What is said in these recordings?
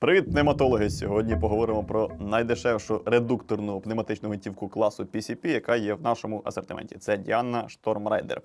Привіт, пневматологи! Сьогодні поговоримо про найдешевшу редукторну пневматичну гвинтівку класу PCP, яка є в нашому асортименті. Це Storm Rider.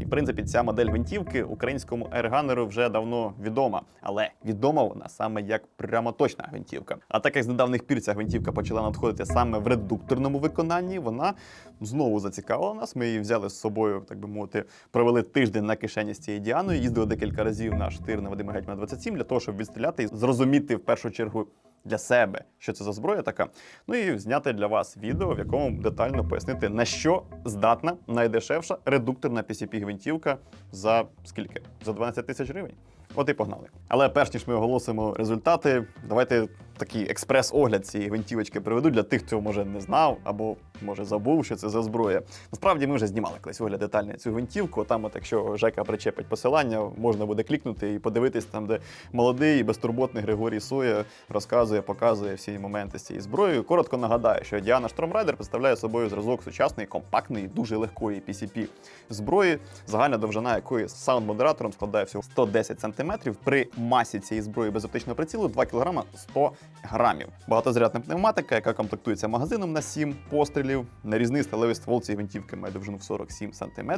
І в принципі, ця модель гвинтівки українському ерганеру вже давно відома, але відома вона саме як прямоточна гвинтівка. А так як з недавніх пір ця гвинтівка почала надходити саме в редукторному виконанні, вона знову зацікавила нас. Ми її взяли з собою, так би мовити, провели тиждень на кишені з цією Діаною. Їздили декілька разів на штир на Вадима Гетьмана 27 для того, щоб відстріляти і зрозуміти в першу чергу для себе, що це за зброя така. Ну і зняти для вас відео, в якому детально пояснити, на що здатна найдешевша редукторна PCP гвинтівка за скільки? За 12 тисяч гривень. От і погнали. Але перш ніж ми оголосимо результати, давайте такий експрес-огляд цієї гвинтівочки приведу для тих, хто може не знав або може забув, що це за зброя. Насправді ми вже знімали колись огляд детальний цю гвинтівку. Там, от якщо Жека причепить посилання, можна буде клікнути і подивитись там, де молодий і безтурботний Григорій Соя розказує, показує всі моменти з цією зброєю. Коротко нагадаю, що Діана Штормрайдер представляє собою зразок сучасної, компактної, дуже легкої PCP зброї, загальна довжина якої з саунд-модератором складає всього 110 см. При масі цієї зброї без оптичного прицілу 2 кг 100 грамів. Багатозарядна пневматика, яка комплектується магазином на 7 пострілів. Нарізний сталевий ствол цієї гвинтівки має довжину в 47 см.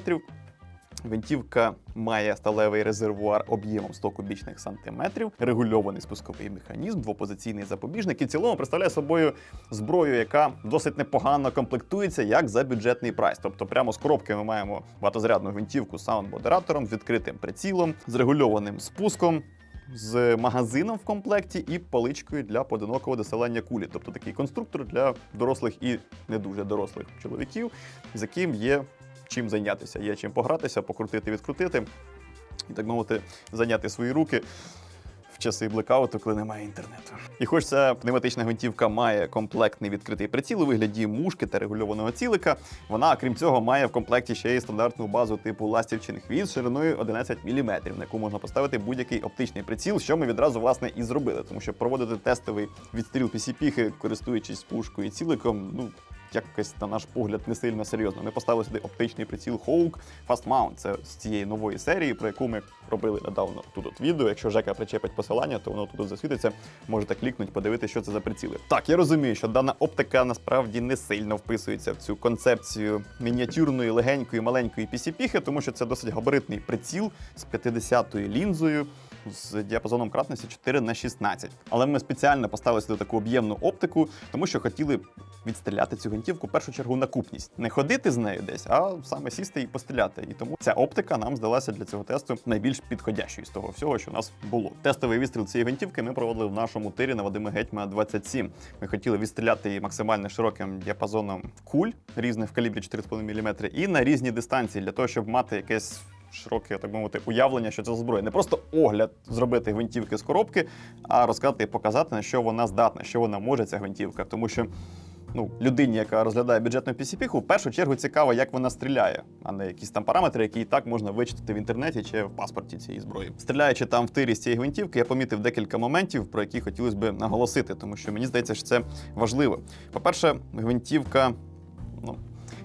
Гвинтівка має сталевий резервуар об'ємом 100 кубічних сантиметрів, регульований спусковий механізм, двопозиційний запобіжник і в цілому представляє собою зброю, яка досить непогано комплектується як за бюджетний прайс. Тобто, прямо з коробки ми маємо багатозарядну гвинтівку з саунд-модератором, з відкритим прицілом, з регульованим спуском. З магазином в комплекті і паличкою для поодинокого доселення кулі, тобто такий конструктор для дорослих і не дуже дорослих чоловіків, з яким є чим зайнятися. Є чим погратися, покрутити, відкрутити і так мовити, зайняти свої руки. В часи блекауту, коли немає інтернету. І хоч ця пневматична гвинтівка має комплектний відкритий приціл у вигляді мушки та регульованого цілика, вона, крім цього, має в комплекті ще й стандартну базу типу ластівчин хвіст шириною 11 мм, на яку можна поставити будь-який оптичний приціл, що ми відразу власне і зробили, тому що проводити тестовий відстріл PCP, користуючись пушкою і ціликом, ну якось на наш погляд не сильно серйозно. Ми поставили сюди оптичний приціл Hawk Fast Mount. Це з цієї нової серії, про яку ми робили недавно тут от відео. Якщо Жека причепить посилання, то воно тут засвітиться. Можете клікнути, подивитися, що це за приціли. Так, я розумію, що дана оптика насправді не сильно вписується в цю концепцію мініатюрної, легенької, маленької PCP, тому що це досить габаритний приціл з 50-ю лінзою. З діапазоном кратності 4 на 16. Але ми спеціально поставили сюди таку об'ємну оптику, тому що хотіли відстріляти цю гвинтівку в першу чергу на купність. Не ходити з нею десь, а саме сісти і постріляти. І тому ця оптика нам здалася для цього тесту найбільш підходящою з того всього, що у нас було. Тестовий відстріл цієї гвинтівки ми проводили в нашому тирі на Вадима Гетьмана 27. Ми хотіли відстріляти її максимально широким діапазоном куль різних в калібрі 4,5 мм і на різні дистанції для того, щоб мати якесь широке, так би мовити, уявлення, що це за зброя. Не просто огляд зробити гвинтівки з коробки, а розказати і показати, на що вона здатна, що вона може, ця гвинтівка. Тому що ну, людині, яка розглядає бюджетну PCP, в першу чергу цікаво, як вона стріляє, а не якісь там параметри, які і так можна вичитати в інтернеті чи в паспорті цієї зброї. Стріляючи там в тирі з цієї гвинтівки, я помітив декілька моментів, про які хотілося б наголосити, тому що мені здається, що це важливо. По-перше, гвинтівка. Ну,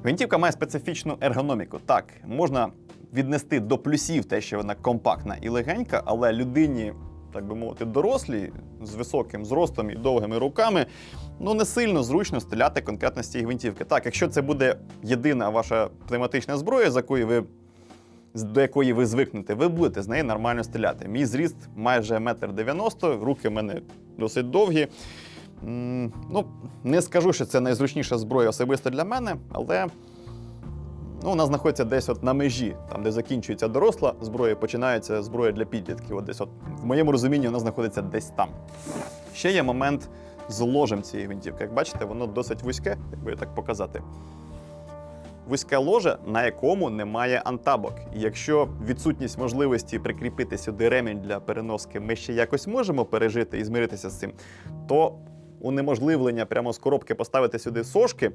Гвинтівка має специфічну ергономіку. Так, можна віднести до плюсів те, що вона компактна і легенька, але людині, так би мовити, дорослій з високим зростом і довгими руками, ну не сильно зручно стріляти конкретно з цієї гвинтівки. Так, якщо це буде єдина ваша пневматична зброя, з якої ви. До якої ви звикнете, ви будете з неї нормально стріляти. Мій зріст майже метр дев'яносто, руки в мене досить довгі. М, Ну, не скажу, що це найзручніша зброя особисто для мене, але ну, вона знаходиться десь от на межі, там, де закінчується доросла зброя, починається зброя для підлітків. От десь от, в моєму розумінні вона знаходиться десь там. Ще є момент з ложем цієї гвинтівки. Як бачите, воно досить вузьке, якби так показати. Вузьке ложе, на якому немає антабок. І якщо відсутність можливості прикріпити сюди ремінь для переноски ми ще якось можемо пережити і змиритися з цим, то унеможливлення прямо з коробки поставити сюди сошки.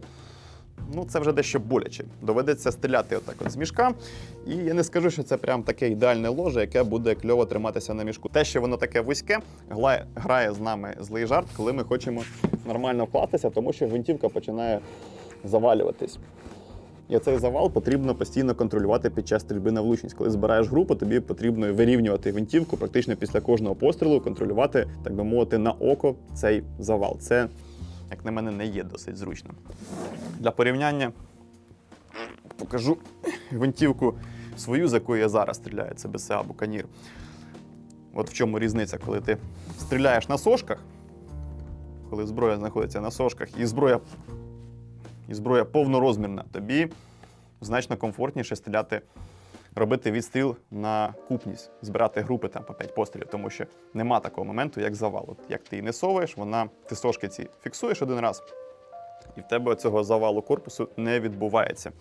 Ну, це вже дещо боляче. Доведеться стріляти отак от з мішка. І я не скажу, що це прям таке ідеальне ложе, яке буде кльово триматися на мішку. Те, що воно таке вузьке, грає з нами злий жарт, коли ми хочемо нормально вкластися, тому що гвинтівка починає завалюватись. І цей завал потрібно постійно контролювати під час стрільби на влучність. Коли збираєш групу, тобі потрібно вирівнювати гвинтівку практично після кожного пострілу, контролювати, так би мовити, на око цей завал. Це, як на мене, не є досить зручно. Для порівняння покажу гвинтівку свою, з якою я зараз стріляю. Це БСА Буканір. От в чому різниця, коли ти стріляєш на сошках, коли зброя знаходиться на сошках, і зброя, і зброя повнорозмірна, тобі значно комфортніше стріляти, робити відстріл на купність, збирати групи там по 5 пострілів, тому що нема такого моменту, як завал. От як ти її не соваєш, вона ти сошки ці фіксуєш один раз, і в тебе цього завалу корпусу не відбувається.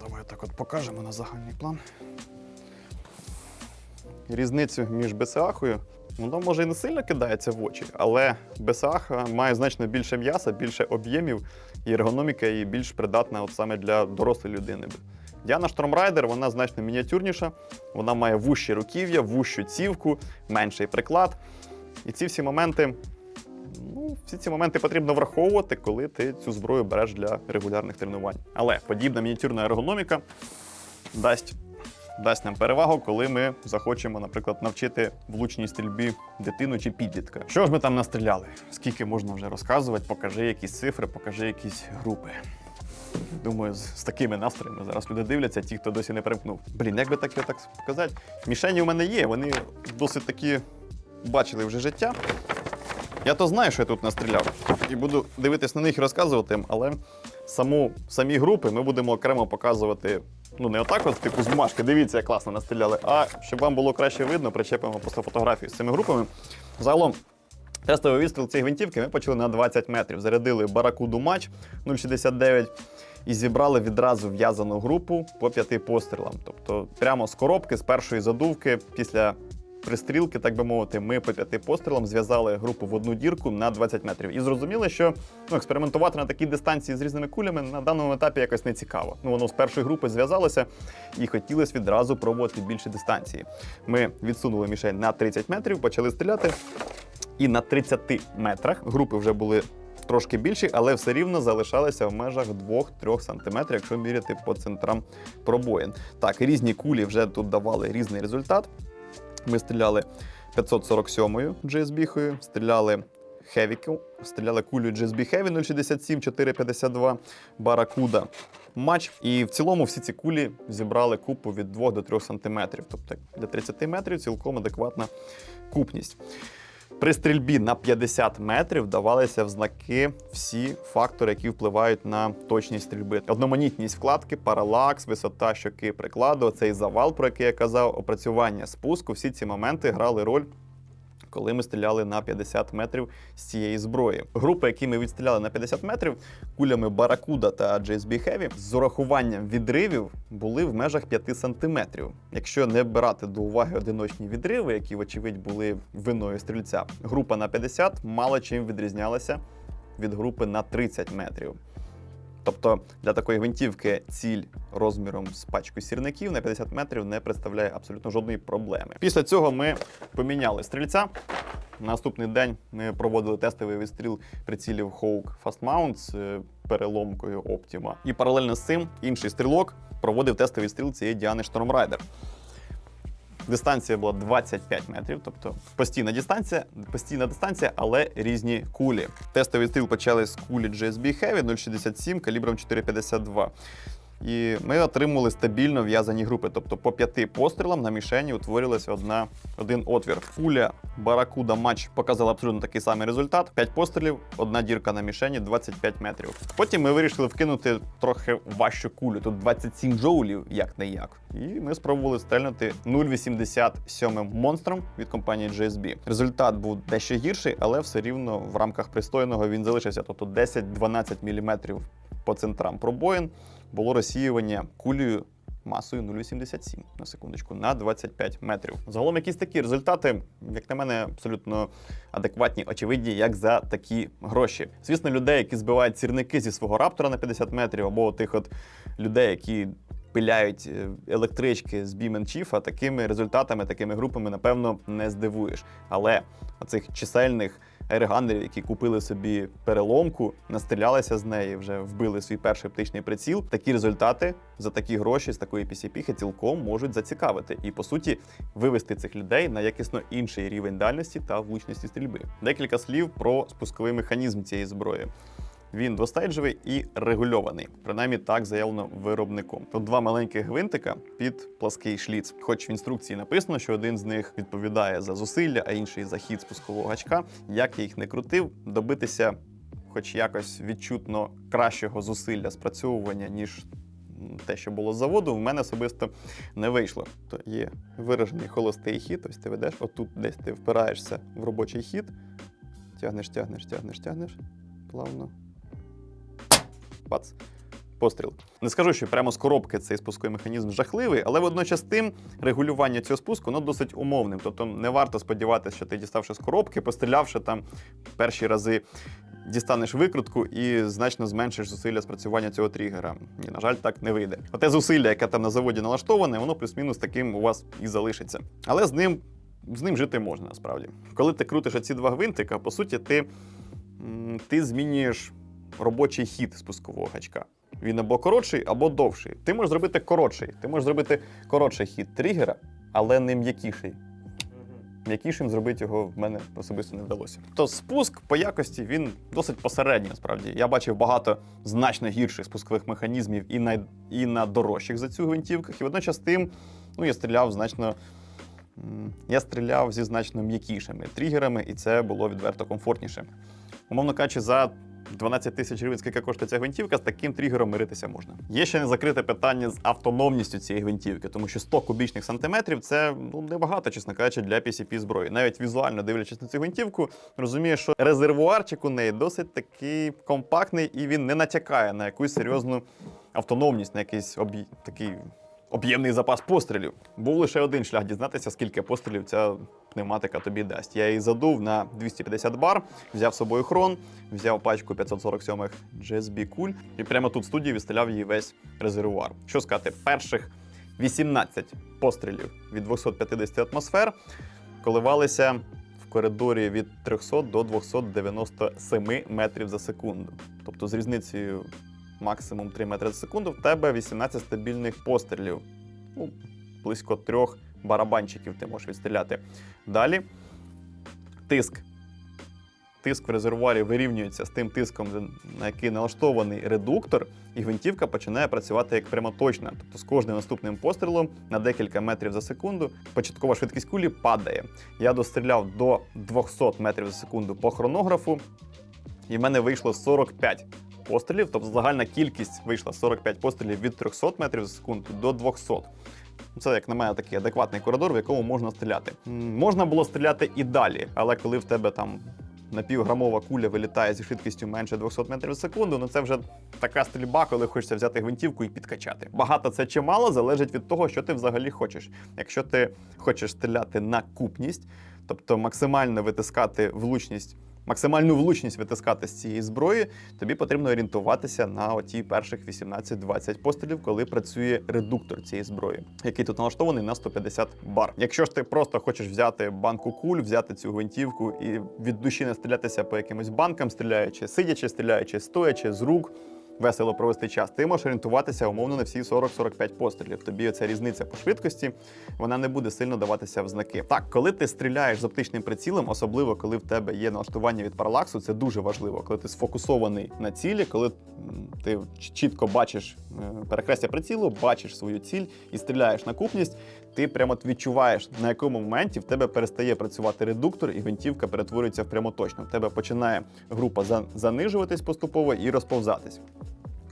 Давай так от покажемо на загальний план. Різницю між БСАхою, воно може і не сильно кидається в очі, але БСАха має значно більше м'яса, більше об'ємів, і ергономіка її більш придатна от саме для дорослої людини. Діана Штормрайдер вона значно мініатюрніша, вона має вущі руків'я, вущу цівку, менший приклад. І ці всі моменти, ну, всі ці моменти потрібно враховувати, коли ти цю зброю береш для регулярних тренувань. Але подібна мініатюрна ергономіка дасть дасть нам перевагу, коли ми захочемо, наприклад, навчити влучній стрільбі дитину чи підлітка. Що ж ми там настріляли? Скільки можна вже розказувати? Покажи якісь цифри, покажи якісь групи. Думаю, з, такими настроями зараз люди дивляться, ті, хто досі не перемкнув. Блін, як би так так показати? Мішені у мене є, вони досить такі бачили вже життя. Я то знаю, що я тут настріляв, і буду дивитись на них і розказувати, їм, але саму, самі групи ми будемо окремо показувати. Ну, не отак, от, типу, з бумажки, дивіться, як класно настріляли, а щоб вам було краще видно, причепимо просто фотографії з цими групами. Загалом, тестовий відстріл цієї гвинтівки ми почали на 20 метрів. Зарядили баракуду матч 0,69 і зібрали відразу в'язану групу по п'яти пострілам. Тобто, прямо з коробки, з першої задувки, після пристрілки, так би мовити, ми по п'яти пострілам зв'язали групу в одну дірку на 20 метрів. І зрозуміли, що ну, експериментувати на такій дистанції з різними кулями на даному етапі якось не цікаво. Ну, воно з першої групи зв'язалося і хотілося відразу пробувати більші дистанції. Ми відсунули мішень на 30 метрів, почали стріляти. І на 30 метрах групи вже були трошки більші, але все рівно залишалися в межах 2-3 см, якщо міряти по центрам пробоїн. Так, різні кулі вже тут давали різний результат. Ми стріляли 547-ю GSB-хою, стріляли Хевіку, стріляли кулю GSB Heavy 067 452 Баракуда матч. І в цілому всі ці кулі зібрали купу від 2 до 3 см. Тобто для 30 метрів цілком адекватна купність. При стрільбі на 50 метрів давалися в знаки всі фактори, які впливають на точність стрільби. Одноманітність вкладки, паралакс, висота щоки прикладу, цей завал, про який я казав, опрацювання спуску. Всі ці моменти грали роль. Коли ми стріляли на 50 метрів з цієї зброї. Групи, які ми відстріляли на 50 метрів кулями Баракуда та JSB Heavy, з урахуванням відривів були в межах 5 сантиметрів. Якщо не брати до уваги одиночні відриви, які, вочевидь, були виною стрільця, група на 50 мало чим відрізнялася від групи на 30 метрів. Тобто для такої гвинтівки ціль розміром з пачку сірників на 50 метрів не представляє абсолютно жодної проблеми. Після цього ми поміняли стрільця. Наступний день ми проводили тестовий відстріл прицілів Hawk Fast Mount з е, переломкою Optima. І паралельно з цим інший стрілок проводив тестовий відстріл цієї Діани Rider. Дистанція була 25 метрів, тобто постійна дистанція, постійна дистанція, але різні кулі. Тестовий стріл почали з кулі GSB Heavy 0,67 калібром 4,52. І ми отримали стабільно в'язані групи. Тобто по п'яти пострілам на мішені утворилася одна, один отвір. Куля Баракуда матч показала абсолютно такий самий результат: 5 пострілів, одна дірка на мішені 25 метрів. Потім ми вирішили вкинути трохи важчу кулю. Тут 27 джоулів, як не як. І ми спробували стрельнути 0,87 монстром від компанії GSB. Результат був дещо гірший, але все рівно в рамках пристойного він залишився. Тобто 10-12 мм по центрам пробоїн було розсіювання кулею масою 0,87 на секундочку на 25 метрів. Загалом якісь такі результати, як на мене, абсолютно адекватні, очевидні, як за такі гроші. Звісно, людей, які збивають сірники зі свого раптора на 50 метрів, або тих от людей, які пиляють е, електрички з Бімен-Чіфа, такими результатами, такими групами, напевно, не здивуєш. Але оцих чисельних аерганерів, які купили собі переломку, настрілялися з неї, вже вбили свій перший оптичний приціл. Такі результати за такі гроші з такої PCP цілком можуть зацікавити і по суті вивести цих людей на якісно інший рівень дальності та влучності стрільби. Декілька слів про спусковий механізм цієї зброї. Він двостейджевий і регульований, принаймні так заявлено виробником. Тут два маленьких гвинтика під плаский шліц. Хоч в інструкції написано, що один з них відповідає за зусилля, а інший за хід спускового гачка. Як я їх не крутив, добитися, хоч якось відчутно кращого зусилля спрацьовування, ніж те, що було з заводу, в мене особисто не вийшло. То є виражений холостий хід, ось ти ведеш, отут десь ти впираєшся в робочий хід, тягнеш, тягнеш, тягнеш, тягнеш, плавно. Бац. Постріл. Не скажу, що прямо з коробки цей спусковий механізм жахливий, але водночас тим регулювання цього спуску ну, досить умовним. Тобто не варто сподіватися, що ти діставши з коробки, пострілявши там перші рази, дістанеш викрутку і значно зменшиш зусилля спрацювання цього тригера. Ні, на жаль, так не вийде. Оте зусилля, яке там на заводі налаштоване, воно плюс-мінус таким у вас і залишиться. Але з ним, з ним жити можна насправді. Коли ти крутиш оці два гвинтика, по суті, ти, ти змінюєш робочий хід спускового гачка. Він або коротший, або довший. Ти можеш зробити коротший. Ти можеш зробити коротший хід тригера, але не м'якіший. М'якішим зробити його в мене особисто не вдалося. То спуск по якості він досить посередній, насправді. Я бачив багато значно гірших спускових механізмів і на, і на дорожчих за цю гвинтівках. І водночас тим ну, я стріляв значно. Я стріляв зі значно м'якішими тригерами, і це було відверто комфортніше. Умовно кажучи, за 12 тисяч гривень, скільки коштує ця гвинтівка, з таким тригером миритися можна. Є ще не закрите питання з автономністю цієї гвинтівки, тому що 100 кубічних сантиметрів це ну небагато, чесно кажучи, для PCP зброї. Навіть візуально дивлячись на цю гвинтівку, розумієш, що резервуарчик у неї досить такий компактний і він не натякає на якусь серйозну автономність, на якийсь об'є... такий об'ємний запас пострілів. Був лише один шлях дізнатися, скільки пострілів ця пневматика тобі дасть. Я її задув на 250 бар, взяв з собою хрон, взяв пачку 547 GSB куль і прямо тут в студії відстріляв її весь резервуар. Що сказати, перших 18 пострілів від 250 атмосфер коливалися в коридорі від 300 до 297 метрів за секунду. Тобто з різницею максимум 3 метри за секунду, в тебе 18 стабільних пострілів. Ну, близько трьох барабанчиків ти можеш відстріляти. Далі тиск. Тиск в резервуарі вирівнюється з тим тиском, на який налаштований редуктор, і гвинтівка починає працювати як прямоточна. Тобто з кожним наступним пострілом на декілька метрів за секунду початкова швидкість кулі падає. Я достріляв до 200 метрів за секунду по хронографу, і в мене вийшло 45 пострілів, тобто загальна кількість вийшла 45 пострілів від 300 метрів за секунду до 200. Це, як на мене, такий адекватний коридор, в якому можна стріляти. Можна було стріляти і далі, але коли в тебе там напівграмова куля вилітає зі швидкістю менше 200 метрів за секунду, ну це вже така стрільба, коли хочеться взяти гвинтівку і підкачати. Багато це чи мало залежить від того, що ти взагалі хочеш. Якщо ти хочеш стріляти на купність, тобто максимально витискати влучність. Максимальну влучність витискати з цієї зброї, тобі потрібно орієнтуватися на оті перших 18-20 пострілів, коли працює редуктор цієї зброї, який тут налаштований на 150 бар. Якщо ж ти просто хочеш взяти банку куль, взяти цю гвинтівку і від душі не стрілятися по якимось банкам, стріляючи, сидячи, стріляючи, стоячи з рук. Весело провести час. Ти можеш орієнтуватися умовно на всі 40-45 пострілів. Тобі ця різниця по швидкості вона не буде сильно даватися в знаки. Так, коли ти стріляєш з оптичним прицілом, особливо коли в тебе є налаштування від паралаксу, це дуже важливо. Коли ти сфокусований на цілі, коли ти чітко бачиш е, перехрестя прицілу, бачиш свою ціль і стріляєш на купність, ти прямо відчуваєш, на якому моменті в тебе перестає працювати редуктор, і гвинтівка перетворюється в прямоточну. В тебе починає група занижуватись поступово і розповзатись.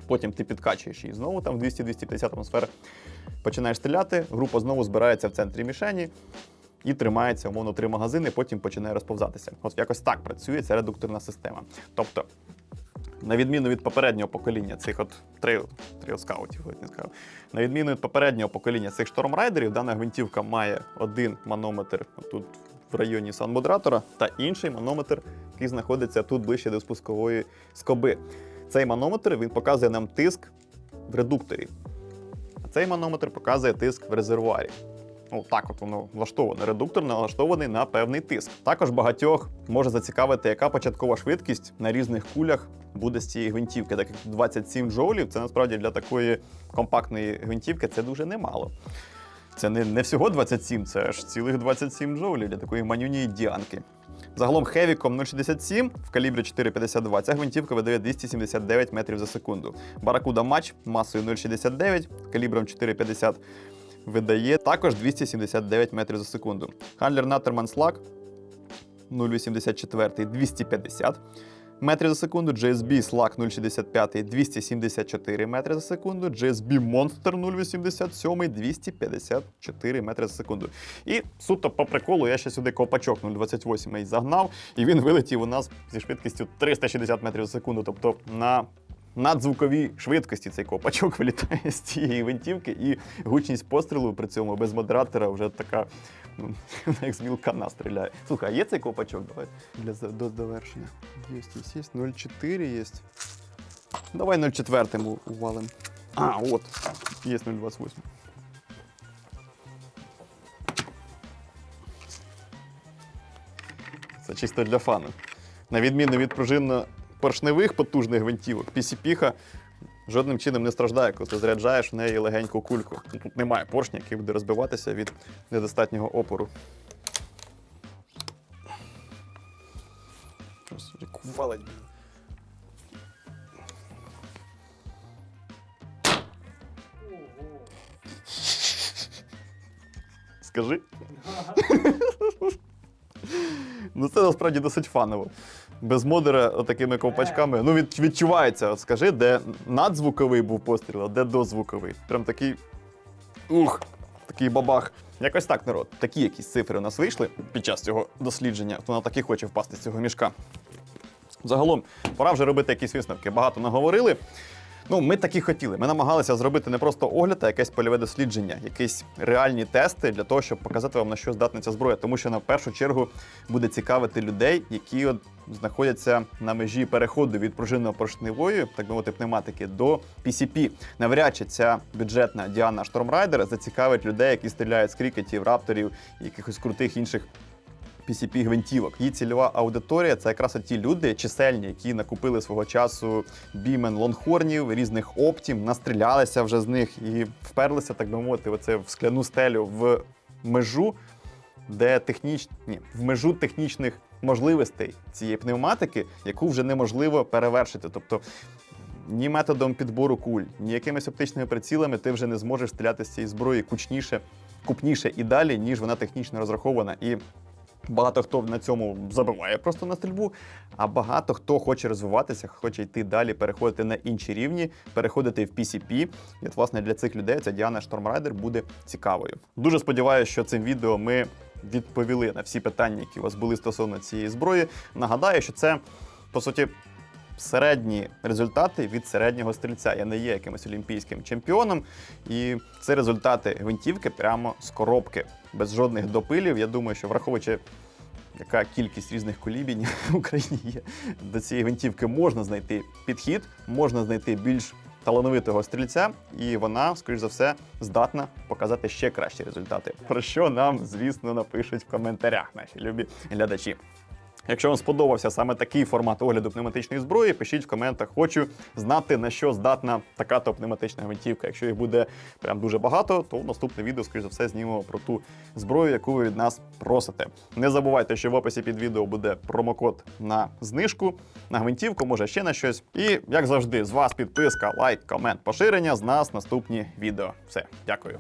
Потім ти підкачуєш її знову там в 200-250 атмосфер, починаєш стріляти, група знову збирається в центрі мішені і тримається, умовно, три магазини, потім починає розповзатися. От якось так працює ця редукторна система. Тобто, на відміну від попереднього покоління цих от трейл, трейл скаутів, не сказав, на відміну від попереднього покоління цих штормрайдерів, дана гвинтівка має один манометр тут в районі сан-модератора та інший манометр, який знаходиться тут ближче до спускової скоби. Цей манометр він показує нам тиск в редукторі, а цей манометр показує тиск в резервуарі. Ну, так от воно влаштоване. Редуктор налаштований на певний тиск. Також багатьох може зацікавити, яка початкова швидкість на різних кулях буде з цієї гвинтівки. Так як 27 джоулів, це насправді для такої компактної гвинтівки це дуже немало. Це не, не всього 27, це аж цілих 27 джоулів для такої манюнії діанки. Загалом хевіком 0,67 в калібрі 4,52 ця гвинтівка видає 279 метрів за секунду. Баракуда Матч масою 0,69 калібром 4,50 видає також 279 метрів за секунду. Хандлер Наттерман Слак 0,84 250 метрів за секунду. GSB Slack 0,65 274 метри за секунду. GSB Monster 0,87 254 метри за секунду. І суто по приколу я ще сюди ковпачок 0,28 загнав, і він вилетів у нас зі швидкістю 360 метрів за секунду. Тобто на надзвуковій швидкості цей копачок вилітає з цієї винтівки, і гучність пострілу при цьому без модератора вже така, як з мілкана стріляє. Слухай, а є цей копачок? Давай для до завершення. Є, є, є. 0,4 є. Давай 0,4 увалим. А, от. Є 0,28. Це чисто для фану. На відміну від пружинно-поршневих потужних гвинтівок, PCP жодним чином не страждає, коли ти заряджаєш в неї легеньку кульку. Тут немає поршня, який буде розбиватися від недостатнього опору. Валить. Скажи. Це насправді досить фаново. Без модера отакими ковпачками. Ну, від, відчувається, от скажи, де надзвуковий був постріл, а де дозвуковий. Прям такий. Ух! Такий бабах. Якось так, народ. Такі якісь цифри у нас вийшли під час цього дослідження. Хто на таки хоче впасти з цього мішка. Загалом, пора вже робити якісь висновки. Багато наговорили. Ну, ми такі хотіли. Ми намагалися зробити не просто огляд, а якесь польове дослідження, якісь реальні тести для того, щоб показати вам на що здатна ця зброя. Тому що на першу чергу буде цікавити людей, які от знаходяться на межі переходу від пружинно-поршневої, так би мовити, пневматики до PCP. Навряд чи ця бюджетна Діана Штормрайдер зацікавить людей, які стріляють з крікетів, рапторів, якихось крутих інших PCP гвинтівок. Її цільова аудиторія це якраз ті люди чисельні, які накупили свого часу бімен лонгхорнів, різних оптім, настрілялися вже з них і вперлися, так би мовити, оце в скляну стелю в межу, де техніч... Ні, в межу технічних можливостей цієї пневматики, яку вже неможливо перевершити. Тобто ні методом підбору куль, ні якимись оптичними прицілами ти вже не зможеш стріляти з цієї зброї кучніше, купніше і далі, ніж вона технічно розрахована. І Багато хто на цьому забиває просто на стрільбу, а багато хто хоче розвиватися, хоче йти далі, переходити на інші рівні, переходити в PCP. І от, власне, для цих людей ця Діана Штормрайдер буде цікавою. Дуже сподіваюся, що цим відео ми відповіли на всі питання, які у вас були стосовно цієї зброї. Нагадаю, що це по суті. Середні результати від середнього стрільця. Я не є якимось олімпійським чемпіоном, і це результати гвинтівки прямо з коробки, без жодних допилів. Я думаю, що враховуючи, яка кількість різних колібінь в Україні є, до цієї гвинтівки можна знайти підхід, можна знайти більш талановитого стрільця, і вона, скоріш за все, здатна показати ще кращі результати. Про що нам, звісно, напишуть в коментарях наші любі глядачі. Якщо вам сподобався саме такий формат огляду пневматичної зброї, пишіть в коментах. Хочу знати на що здатна така то пневматична гвинтівка. Якщо їх буде прям дуже багато, то в наступне відео, скоріш за все, знімемо про ту зброю, яку ви від нас просите. Не забувайте, що в описі під відео буде промокод на знижку, на гвинтівку, може ще на щось. І як завжди, з вас підписка, лайк, комент, поширення. З нас наступні відео. Все, дякую.